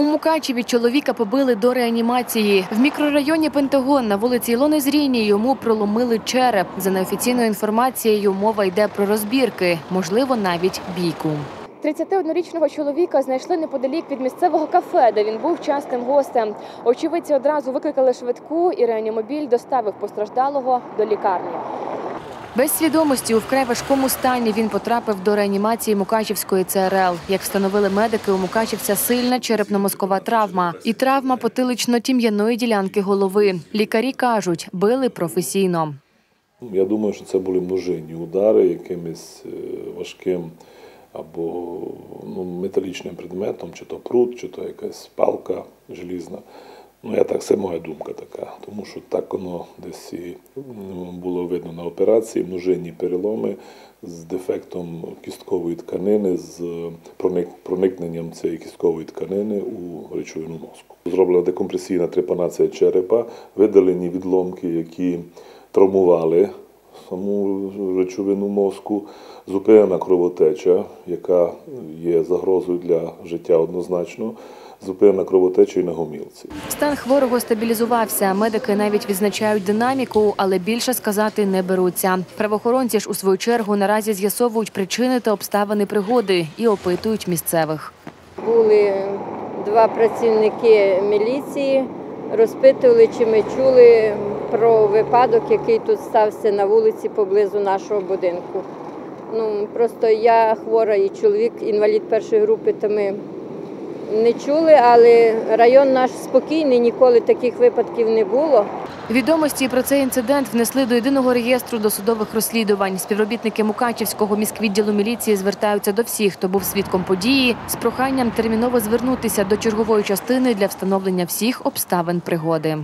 У Мукачеві чоловіка побили до реанімації. В мікрорайоні Пентагон на вулиці Ілони Зрінні йому проломили череп. За неофіційною інформацією, мова йде про розбірки, можливо, навіть бійку. 31-річного чоловіка знайшли неподалік від місцевого кафе, де він був частим гостем. Очевидці одразу викликали швидку, і реанімобіль доставив постраждалого до лікарні. Без свідомості у вкрай важкому стані він потрапив до реанімації Мукачівської ЦРЛ. Як встановили медики, у Мукачівця сильна черепно-мозкова травма і травма потилично-тім'яної ділянки голови. Лікарі кажуть, били професійно. Я думаю, що це були множинні удари якимось е, важким або ну, металічним предметом, чи то пруд, чи то якась палка желізна. Ну, я так, це моя думка така, тому що так воно десь і ну, було видно на операції, множинні переломи з дефектом кісткової тканини, з проник- проникненням цієї кісткової тканини у речовину мозку. Зроблена декомпресійна трепанація черепа, видалені відломки, які травмували саму речовину мозку, зупинена кровотеча, яка є загрозою для життя однозначно, зупинена кровотеча і на гомілці. Стан хворого стабілізувався. Медики навіть відзначають динаміку, але більше сказати не беруться. Правоохоронці ж у свою чергу наразі з'ясовують причини та обставини пригоди і опитують місцевих. Були два працівники міліції, розпитували, чи ми чули про випадок, який тут стався на вулиці поблизу нашого будинку. Ну, просто я хвора і чоловік, інвалід першої групи, то ми не чули, але район наш спокійний, ніколи таких випадків не було. Відомості про цей інцидент внесли до єдиного реєстру досудових розслідувань. Співробітники Мукачівського міськвідділу міліції звертаються до всіх, хто був свідком події, з проханням терміново звернутися до чергової частини для встановлення всіх обставин пригоди.